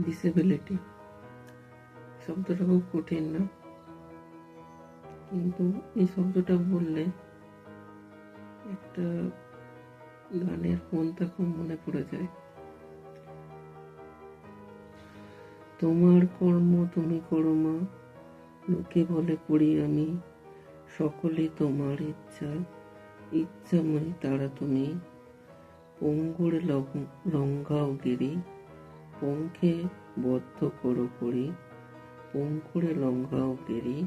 Disability শব্দটা খুব কঠিন না। কিন্তু এই শব্দটা বললে একটা গানের মনটা খুব মনে পড়ে যায়? তোমার কর্ম তুমি করো মা, লোকে বলে করি আমি, সকলে তোমার ইচ্ছা, ইচ্ছাময় তারা তুমি। পঙ্গুর লঙ্ঘাও গিরি পঙ্খে বদ্ধ করো করি পঙ্কুরে লঙ্ঘাও গিরি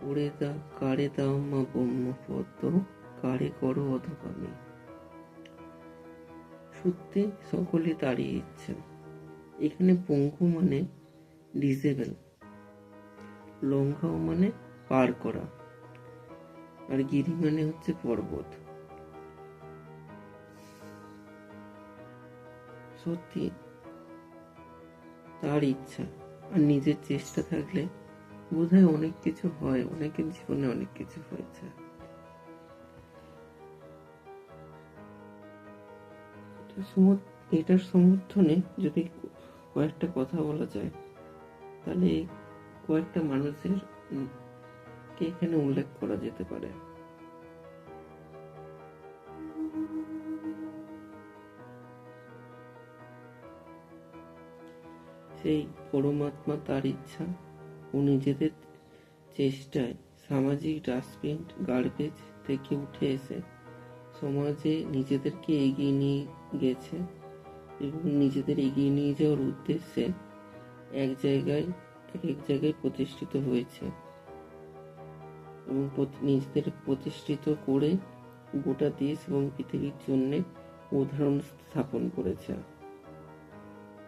করে দা, কারে দাও মা ব্রহ্ম পদ্ম কারে করো অধকামী। সত্যি সকলে তারই ইচ্ছা। এখানে পঙ্কু মানে ডিসেবল লঙ্ঘাও মানে পার করা। আর গিরি মানে হচ্ছে পর্বত। সত্যি তার ইচ্ছা আর নিজের চেষ্টা থাকলে বোধহয় অনেক কিছু হয়, অনেকের জীবনে অনেক কিছু হয়েছে। এটার সমর্থনে যদি কয়েকটা কথা বলা যায়, তাহলে কয়েকটা মানুষের কে এখানে উল্লেখ করা যেতে পারে। সেই পরমাত্মা তার ইচ্ছা ও নিজেদের চেষ্টায় সামাজিক ডাস্টবিন, গার্বেজ থেকে উঠে এসে সমাজে নিজেদেরকে এগিয়ে নিয়ে গেছে এবং নিজেদের এগিয়ে নিয়ে যাওয়ার উদ্দেশ্যে এক জায়গায় এক জায়গায় প্রতিষ্ঠিত হয়েছে এবং নিজেদের প্রতিষ্ঠিত করে গোটা দেশ এবং পৃথিবীর জন্য উদাহরণ স্থাপন করেছে।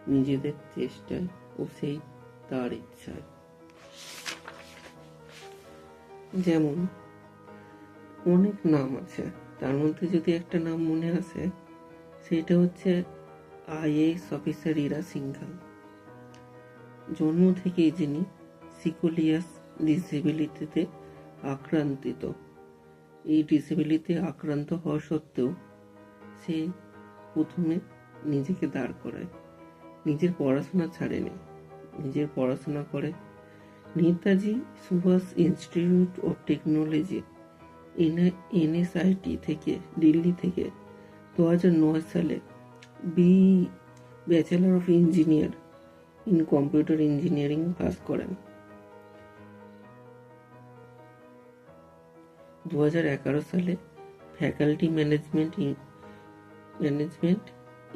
নিজেদের চেষ্টায় ও সেই তার ইচ্ছায় যেমন, অনেক নাম আছে। তার মধ্যে যদি একটা নাম মনে আসে, সেটা হচ্ছে আইএএস অফিসার ইরা সিংঘাল। জন্ম থেকেই যিনি সিকোলিয়াস ডিসেবিলিটিতে আক্রান্তিত। এই ডিসেবিলিটি আক্রান্ত হওয়া সত্ত্বেও সে প্রথমে নিজেকে দাঁড় করায়। নিজের পড়াশোনা ছাড়েনি। নিজের পড়াশোনা করে Netaji Subhas institute of technology NSIT থেকে, দিল্লি থেকে দু সালে B bachelor of engineer in computer engineering pass করেন। দু হাজার এগারো সালে faculty management management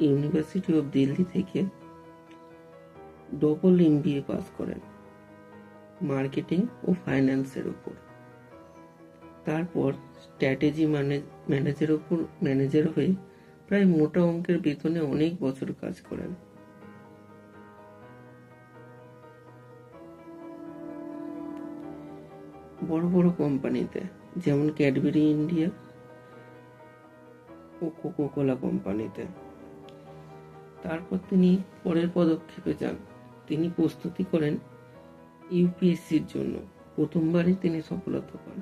university of Delhi থেকে ডবল এমবিএ পাস করেন মার্কেটিং ও ফাইন্যান্সের উপর। তারপর স্ট্র্যাটেজি ম্যানেজার উপর ম্যানেজার হয়ে প্রায় মোটা অঙ্কের বেতনে অনেক বছর কাজ করেন। বড় বড় কোম্পানিতে, যেমন ক্যাডবেরি ইন্ডিয়া ও কোকো কোলা কোম্পানিতে। তারপর তিনি পরের পদক্ষেপে যান। তিনি প্রস্তুতি করেন ইউপিএসসির জন্য। প্রথমবারই তিনি সফলতা পান।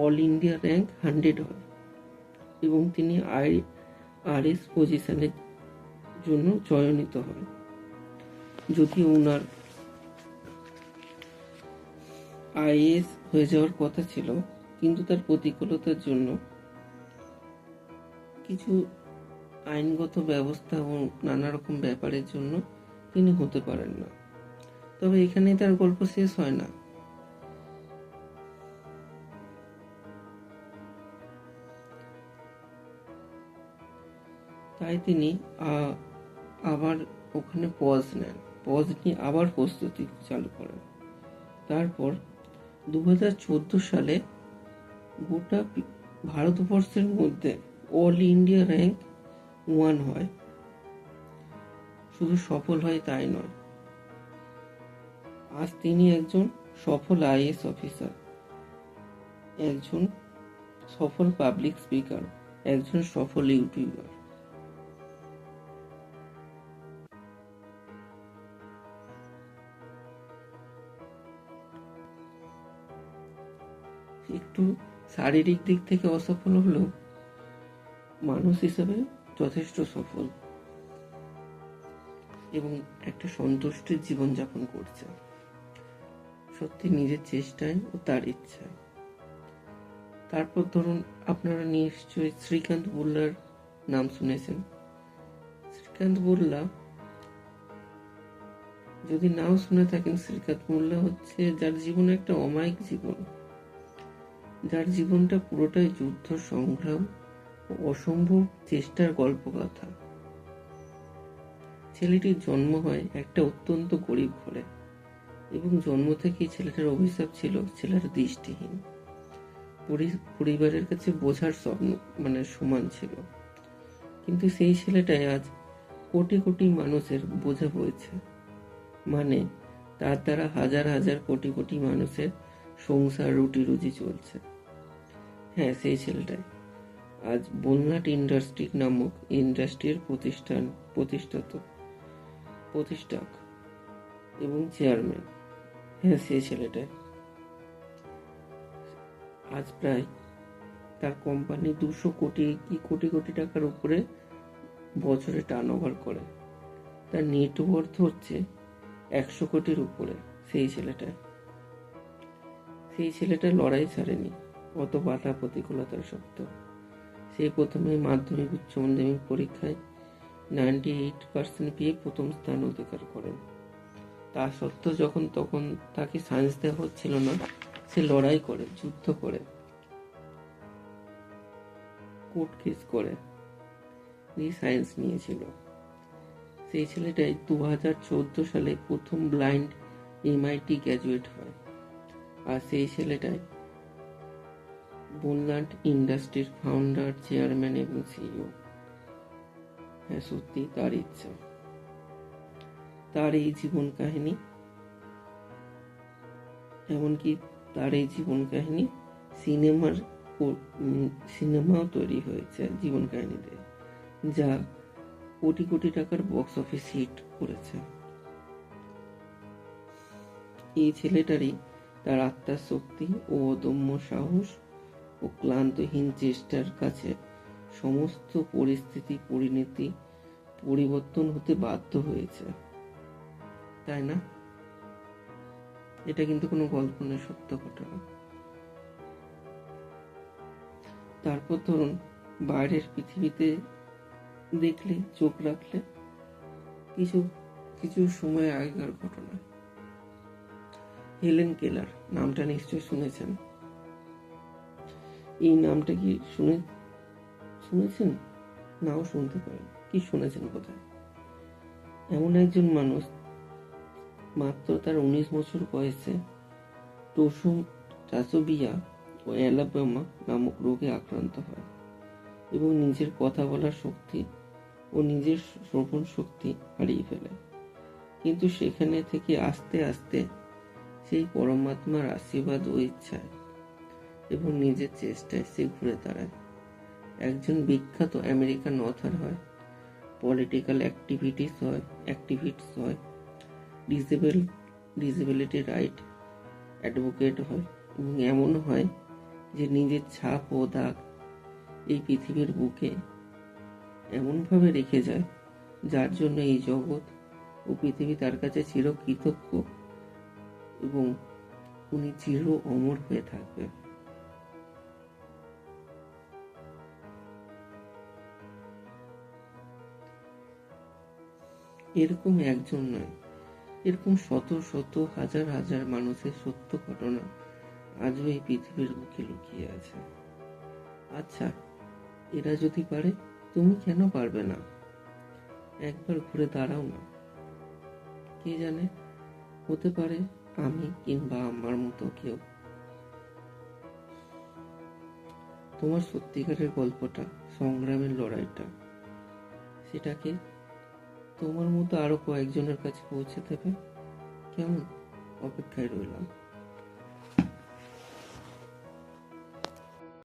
অল ইন্ডিয়া র্যাঙ্ক হান্ড্রেড হয় এবং তিনি আই আর এস পজিশনের জন্য চয়নিত হয়। যদি ওনার আইএস হয়ে যাওয়ার কথা ছিল, কিন্তু তার প্রতিকূলতার জন্য কিছু আইনগত ব্যবস্থা এবং নানা রকম ব্যাপারের জন্য তিনি হতে পারেন না। তবে এখানেই তার গল্প শেষ হয় না। তাই তিনি আবার ওখানে পজ নেন। পজ নিয়ে আবার প্রস্তুতি চালু করেন। তারপর দু হাজার চোদ্দ সালে গোটা ভারতবর্ষের মধ্যে অল ইন্ডিয়া র্যাঙ্ক ওয়ান হয়। শুধু সফল হয় তাই নয়। আজ তিনি একজন সফল আইএস অফিসার, একজন সফল পাবলিক স্পিকার, একজন সফল ইউটিউবার। একটু শারীরিক দিক থেকে অসফল হলেও মানুষ হিসেবে যথেষ্ট সফল। এবং একটা সন্তুষ্টির জীবনযাপন করছে। সত্যি নিজের চেষ্টায় ও তার ইচ্ছায়। তারপর ধরুন আপনারা নিশ্চয়ই শ্রীকান্ত বুল্লার নাম শুনেছেন। শ্রীকান্ত বুল্লা যদি নাও শুনে থাকেন, শ্রীকান্ত মোল্লা হচ্ছে যার জীবনে একটা অমায়িক জীবন। যার জীবনটা পুরোটাই যুদ্ধ, সংগ্রাম ও অসম্ভব চেষ্টার গল্পকথা। ছেলেটির জন্ম হয় একটা অত্যন্ত গরিব ঘরে এবং জন্ম থেকেই ছেলেটার অভিশাপ ছিল, ছেলের দৃষ্টিহীন। পরি- পরিবারের কাছে বোঝার স্বপ্ন মানে সমান ছিল। কিন্তু সেই ছেলেটাই আজ কোটি কোটি মানুষের বোঝা বইছে। মানে তার দ্বারা হাজার হাজার কোটি কোটি মানুষের সংসার রুটি রুজি চলছে। হ্যাঁ সেই ছেলেটাই। আজ বোলনাট ইন্ডাস্ট্রি নামক ইন্ডাস্ট্রির প্রতিষ্ঠান প্রতিষ্ঠাতা। প্রতিষ্ঠাক এবং চেয়ারম্যান। হ্যাঁ সেই ছেলেটাই। আজ প্রায় তার কোম্পানি দুশো কোটি কি কোটি কোটি টাকার উপরে বছরে টার্ন ওভার করে। তার নেটওয়ার্থ হচ্ছে একশো কোটির উপরে, সেই ছেলেটা। সেই ছেলেটা লড়াই ছাড়েনি, অত বাধা প্রতিকূলতার সত্ত্বেও। সে প্রথমে মাধ্যমিক উচ্চ মাধ্যমিক পরীক্ষায় নাইনটি এইট পার্সেন্ট পেয়ে প্রথম স্থান অধিকার করেন। তা সত্ত্বেও যখন তখন তাকে সায়েন্স দেওয়া হচ্ছিল না, সে লড়াই করে, যুদ্ধ করে, কোর্ট কেস করে সায়েন্স নিয়েছিল। সেই ছেলেটাই দু হাজার চোদ্দ সালে প্রথম ব্লাইন্ড এমআইটি গ্র্যাজুয়েট হয় আর সেই ছেলেটাই বোলনাট ইন্ডাস্ট্রির ফাউন্ডার, চেয়ারম্যান এবং সিইও। হ্যাঁ সত্যি তার ইচ্ছা। তার এই জীবন কাহিনী। এমনকি তার এই জীবন কাহিনী সিনেমার সিনেমাও তৈরি হয়েছে জীবন কাহিনীতে, যা কোটি কোটি টাকার বক্স অফিস হিট করেছে। এই ছেলেটারই তার আত্মার শক্তি ও অদম্য সাহস ও ক্লান্তহীন চেষ্টার কাছে সমস্ত পরিস্থিতি, পরিণতি পরিবর্তন হতে বাধ্য হয়েছে। তাই না? এটা কিন্তু কোনো গল্প নয়, সত্য ঘটনা। তারপর ধরুন, বাইরের পৃথিবীতে দেখলে, চোখ রাখলে কিছু কিছু সময় আগেকার ঘটনা। হেলেন কেলার, নামটা নিশ্চয় শুনেছেন। এই নামটা কি শুনে শুনেছেন? নাও শুনতে পারেন। কি শুনেছেন কোথায়? এমন একজন মানুষ, মাত্র তার উনিশ বছর বয়সে টসুম টাসোবিয়া ও অ্যালাবামা নামক রোগে আক্রান্ত হয় এবং নিজের কথা বলার শক্তি ও নিজের শ্রবণ শক্তি হারিয়ে ফেলে। কিন্তু সেখানে থেকে আস্তে আস্তে সেই পরমাত্মার আশীর্বাদ ও ইচ্ছায় এবং নিজের চেষ্টায় সে ঘুরে দাঁড়ায়। একজন বিখ্যাত আমেরিকান অথার হয় পলিটিক্যাল অ্যাক্টিভিটিস হয় অ্যাক্টিভিস্ট হয় ডিসেবল ডিসেবিলিটি রাইট অ্যাডভোকেট হয় এবং এমন হয় যে নিজের ছাপ ও দাগ এই পৃথিবীর বুকে এমনভাবে রেখে যায় যার জন্য এই জগৎ ও পৃথিবী তার কাছে চির কৃতজ্ঞ এবং উনি চির অমর হয়ে থাকবে এরকম একজন নয়। এরকম শত শত, হাজার হাজার মানুষের সত্য ঘটনা আজও এই পৃথিবীর বুকে লুকিয়ে আছে। আচ্ছা এরা যদি পারে, তুমি কেন পারবে না? একবার ঘুরে দাঁড়াও না। কে জানে, হতে পারে আমি কিংবা আমার মতো কেউ। তোমার সত্যিকারের গল্পটা, সংগ্রামের লড়াইটা, সেটাকে তোমার মতো আরও কয়েকজনের কাছে পৌঁছে দেবে। কেমন? অপেক্ষায় রইলাম।